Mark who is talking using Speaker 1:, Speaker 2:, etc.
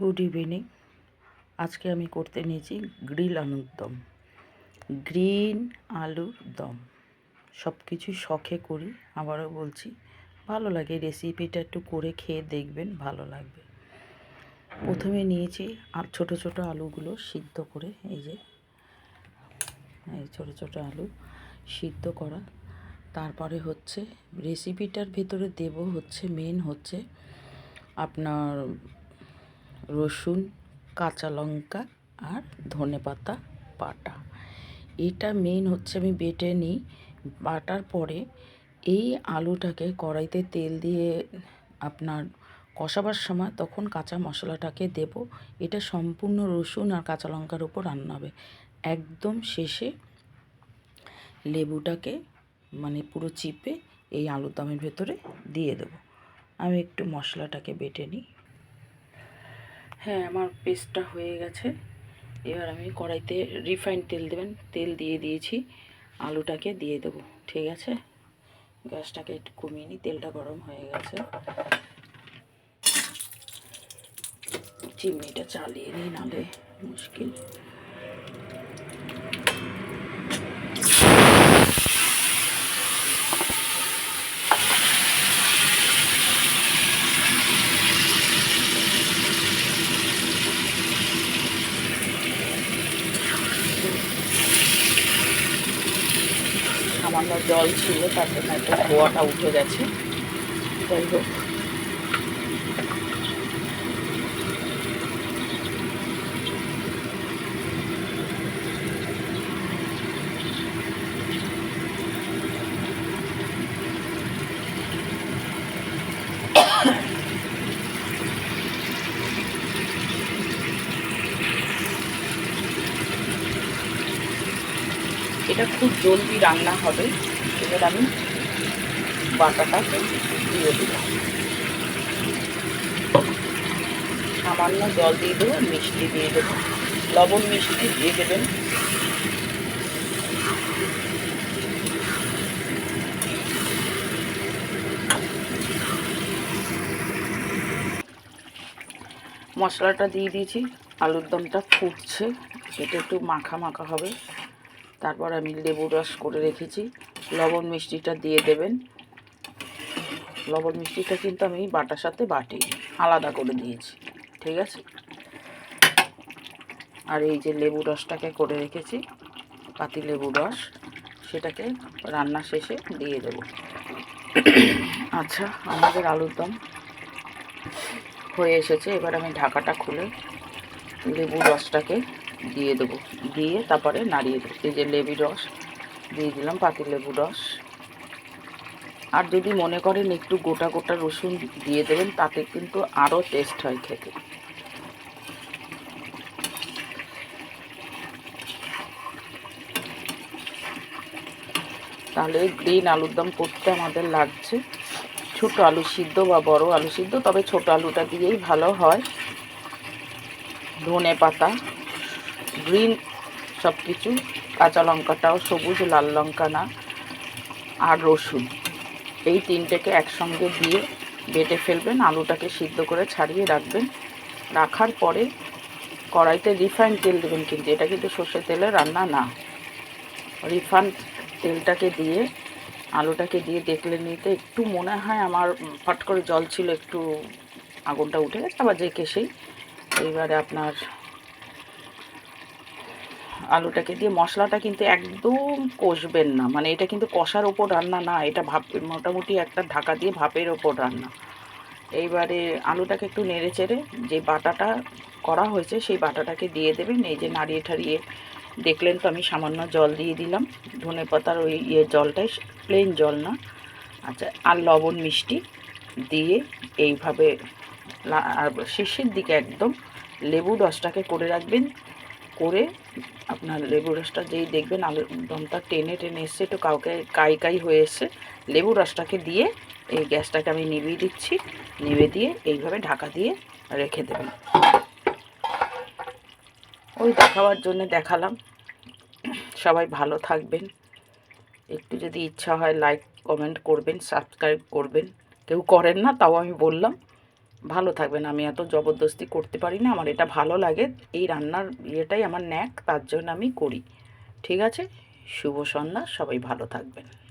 Speaker 1: Good evening আজকে আমি করতে নিয়েছি গ্রিল আলুর দম। গ্রিন আলুর দম। সব কিছু শখে করি, আবারও বলছি, ভালো লাগে। রেসিপিটা একটু করে খেয়ে দেখবেন, ভালো লাগবে। প্রথমে নিয়েছি আর ছোটো ছোটো আলুগুলো সিদ্ধ করে, এই যে, এই ছোটো ছোটো আলু সিদ্ধ করা। তারপরে হচ্ছে, রেসিপিটার ভেতরে দেব হচ্ছে মেন হচ্ছে আপনার রসুন, কাঁচা লঙ্কা আর ধনে পাতা বাটা। এটা মেন হচ্ছে আমি বেটে নিই। বাটার পরে এই আলুটাকে কড়াইতে তেল দিয়ে আপনার কষাবার সময় তখন কাঁচা মশলাটাকে দেব। এটা সম্পূর্ণ রসুন আর কাঁচা লঙ্কার উপর রান্না হবে। একদম শেষে লেবুটাকে মানে পুরো চিপে এই আলুর দমের ভেতরে দিয়ে দেবো। আমি একটু মশলাটাকে বেটে নিই। হ্যাঁ আমার পেস্টটা হয়ে গেছে। এবার আমি কড়াইতে রিফাইন তেল দেবেন। তেল দিয়ে দিয়েছি। আলুটাকে দিয়ে দেবো, ঠিক আছে? গ্যাসটাকে একটু কমিয়ে নিই, তেলটা গরম হয়ে গেছে। চিমনিটা চালিয়ে নিই নালে মুশকিল। সামান্য জল ছিল তার জন্য একটা ধোয়াটা উঠে গেছে। যাই হোক। এটা খুব জলদি রান্না হবে। এবার আমি বাটাটাকে দিয়ে দিলাম সামান্য জল দিয়ে দেবো, মিষ্টি দিয়ে দেবো। লবণ মিষ্টি দিয়ে দেবেন। মশলাটা দিয়ে দিয়েছি। আলুর দমটা ফুটছে। এটা একটু মাখা মাখা হবে। তারপর আমি লেবু রস করে রেখেছি। লবণ মিষ্টিটা দিয়ে দেবেন। লবণ মিষ্টিটা কিন্তু আমি বাটার সাথে বাটি, আলাদা করে দিয়েছি, ঠিক আছে? আর এই যে লেবু রসটাকে করে রেখেছি, পাতি লেবু রস, সেটাকে রান্না শেষে দিয়ে দেব। আচ্ছা আমাদের আলুর দম হয়ে এসেছে। এবার আমি ঢাকাটা খুলে লেবু রসটাকে দিয়ে দেবো। দিয়ে তারপরে নাড়িয়ে দেবো। এই যে লেবু রস, দিয়ে দিলাম পাতি লেবু রস। আর যদি মনে করেন একটু গোটা গোটা রসুন দিয়ে দেবেন, তাতে কিন্তু আরও টেস্ট হয় খেতে। তাহলে গ্রিন আলুর দম করতে আমাদের লাগছে। ছোট আলু সিদ্ধ বা বড় আলু সিদ্ধ, তবে ছোট আলুটা দিয়েই ভালো হয়। ধনে পাতা। গ্রিন সব কিছু, কাঁচা লঙ্কাটাও সবুজ, লাল লঙ্কা না, আর রসুন। এই তিনটেকে একসঙ্গে দিয়ে বেটে ফেলবেন, আলুটাকে সিদ্ধ করে ছাড়িয়ে রাখবেন। রাখার পরে কড়াইতে রিফাইন তেল দেবেন কিন্তু, এটা কিন্তু সর্ষের তেলে রান্না না। রিফাইন তেলটাকে দিয়ে, আলুটাকে দিয়ে দেখলে নিতে একটু মনে হয় আমার ফট করে জল ছিল, একটু আগুনটা উঠে গেছে, আবার যে কেসেই এইবারে আপনার আলুটাকে দিয়ে মশলাটা কিন্তু একদম কষবেন না। মানে এটা কিন্তু কষার ওপর রান্না না, এটা ভাপ মোটামুটি একটা ঢাকা দিয়ে ভাপের ওপর রান্না। এইবারে আলুটাকে একটু নেড়ে চেড়ে যে বাটাটা করা হয়েছে, সেই বাটাটাকে দিয়ে দেবেন। এই যে নাড়িয়ে ঠাড়িয়ে দেখলেন তো আমি সামান্য জল দিয়ে দিলাম। ধনে পাতার ওই ইয়ে জলটাই প্লেন জল না। আচ্ছা আর লবণ মিষ্টি দিয়ে এইভাবে আর শেষের দিকে একদম লেবু রসটাকে করে রাখবেন। করে আপনার লেবু রসটা যেই দেখবেন, আলুর দমটা টেনে টেনে এসছে, একটু কাউকে কাই কাই হয়ে এসছে, লেবু রসটাকে দিয়ে এই গ্যাসটাকে আমি নিভিয়ে দিচ্ছি নিভে দিয়ে এইভাবে ঢাকা দিয়ে রেখে দেবেন। ওই দেখাবার জন্য দেখালাম। সবাই ভালো থাকবেন। একটু যদি ইচ্ছা হয় লাইক কমেন্ট করবেন সাবস্ক্রাইব করবেন। কেউ করেন না, তাও আমি বললাম। ভালো থাকবেন আমি এত জবরদস্তি করতে পারি না, আমার এটা ভালো লাগে, এই রান্নার ইয়েটাই আমার ন্যাক, তার জন্য আমি করি। ঠিক আছে? শুভ সন্ধ্যা, সবাই ভালো থাকবেন।